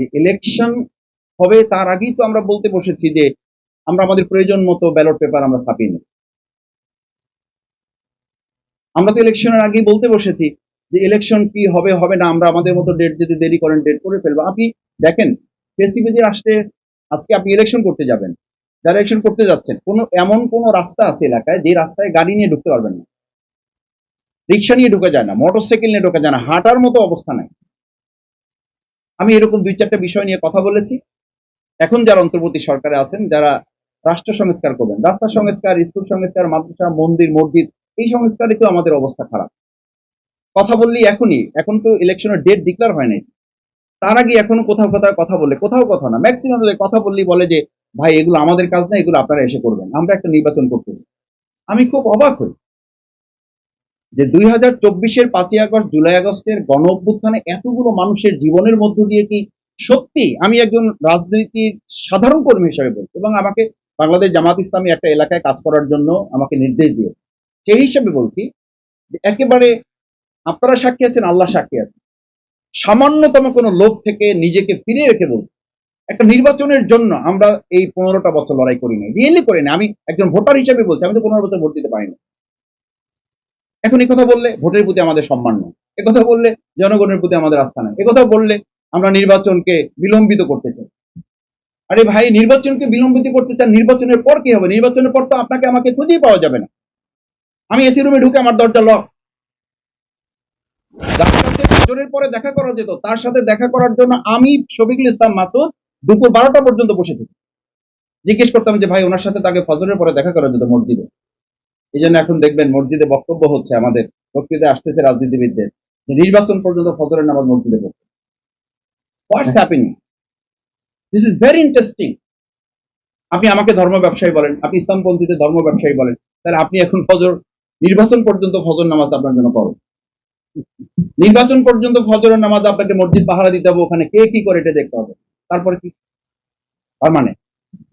যে ইলেকশন হবে তার আগেই তো আমরা বলতে বসেছি যে আমরা আমাদের প্রয়োজন মতো ব্যালট পেপার আমরা ছাপিয়ে নেব। আমরা তো ইলেকশনের আগেই বলতে বসেছি যে ইলেকশন কি হবে হবে না, আমরা আমাদের মতো ডেট যদি দেরি করেন ডেট করে ফেলব। আপনি দেখেন, ফেসিবিজি রাষ্ট্রে আজকে আপনি ইলেকশন করতে যাবেন। যারা ইলেকশন করতে যাচ্ছেন, কোনো, এমন কোনো রাস্তা আছে এলাকায় যে রাস্তায় গাড়ি নিয়ে ঢুকতে পারবেন না। রিক্সা নিয়ে ঢুকে যায় না মোটর সাইকেল নিয়ে ঢুকে যায় না, হাঁটার মতো অবস্থা নাই। আমি এরকম দুই চারটা বিষয় নিয়ে কথা বলেছি। এখন যারা অন্তর্বর্তী সরকারে আছেন, যারা রাষ্ট্র সংস্কার করবেন, রাস্তা সংস্কার, স্কুল সংস্কার, মাদ্রাসা, মন্দির, মসজিদ, এই সংস্কারে তো আমাদের অবস্থা খারাপ। কথা বললি এখনই, এখন তো ইলেকশনের ডেট ডিক্লেয়ার হয় নাই। তার আগে এখনও কোথাও কোথাও কথা বললে, কোথাও কথা না ম্যাক্সিমাম কথা বললি বলে যে, ভাই, এগুলো আমাদের কাজ না, এগুলো আপনারা এসে করবেন, আমরা একটা নির্বাচন করতে আমি খুব অবাক হই। যে দুই হাজার চব্বিশের পাঁচই আগস্ট, জুলাই আগস্টের গণ অভ্যুত্থানে এতগুলো মানুষের জীবনের মধ্য দিয়ে কি সত্যি আমি একজন রাজনীতির সাধারণ কর্মী হিসেবে বলছি এবং আমাকে বাংলাদেশ জামাত ইসলামী একটা এলাকায় কাজ করার জন্য আমাকে নির্দেশ দিয়ে সেই হিসেবে বলছি যে একেবারে আপনারা সাক্ষী আছেন, আল্লাহ সাক্ষী আছেন। সামান্যতম কোনো লোভ থেকে নিজেকে ফিরে রেখে বলছি। একটা নির্বাচনের জন্য আমরা এই পনেরোটা বছর লড়াই করি নাই, রিয়েলি করি না আমি একজন ভোটার হিসেবে বলছি, আমি তো পনেরো বছর ভোট দিতে পারিনি। এখন এই কথা বললে ভোটের প্রতি আমাদের সম্মান নেই। কথা বললে জনগণের প্রতি আমাদের আস্থা নেই। কথা বললে আমরা নির্বাচনকে বিলম্বিত করতে চাই। আরে ভাই, নির্বাচনকে বিলম্বিত করতে চান নির্বাচনের পর কি হবে? নির্বাচনের পর তো আপনাকে আমাকে খুঁজেই পাওয়া যাবে না। আমি এসি রুমে ঢুকে আমার দরজা লক পরে দেখা করা যেত, তার সাথে দেখা করার জন্য আমি শফিকুল ইসলাম মাসুদ দুপুর বারোটা পর্যন্ত বসে থাকি। জিজ্ঞেস করতাম যে, ভাই, ওনার সাথে তাকে ফজরের পরে দেখা করা যেত মসজিদে। এই জন্য এখন দেখবেন মসজিদে বক্তব্য হচ্ছে আমাদের। বক্তৃতা আসতেছে রাজনীতিবিদদের। যে নির্বাচন পর্যন্ত ফজরের নামাজ মসজিদে পড়ছে what's happening this is very interesting আপনি আমাকে ধর্ম ব্যবসায়ী বলেন, আপনি ইসলামপন্থীদের ধর্ম ব্যবসায়ী বলেন, তাহলে আপনি এখন ফজর, নির্বাচন পর্যন্ত ফজর নামাজ আপনার জন্য করো নির্বাচন পর্যন্ত ফজরের নামাজ আপনাকে মসজিদ পাহারা দিতে হবে, ওখানে কে কি করে এটা দেখতে হবে। তারপরে কি? তার মানে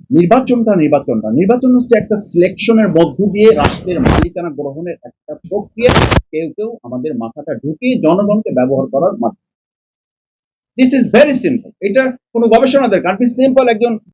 নির্বাচনটা নির্বাচনটা। নির্বাচন হচ্ছে একটা সিলেকশনের মধ্য দিয়ে রাষ্ট্রের মালিকানা গ্রহণের একটা প্রক্রিয়া। কেউ কেউ আমাদের মাথাটা ঢুকিয়ে জনগণকে ব্যবহার করার মাধ্যমে। দিস ইজ ভেরি সিম্পল এটা কোনো গবেষণা দরকার সিম্পল একজন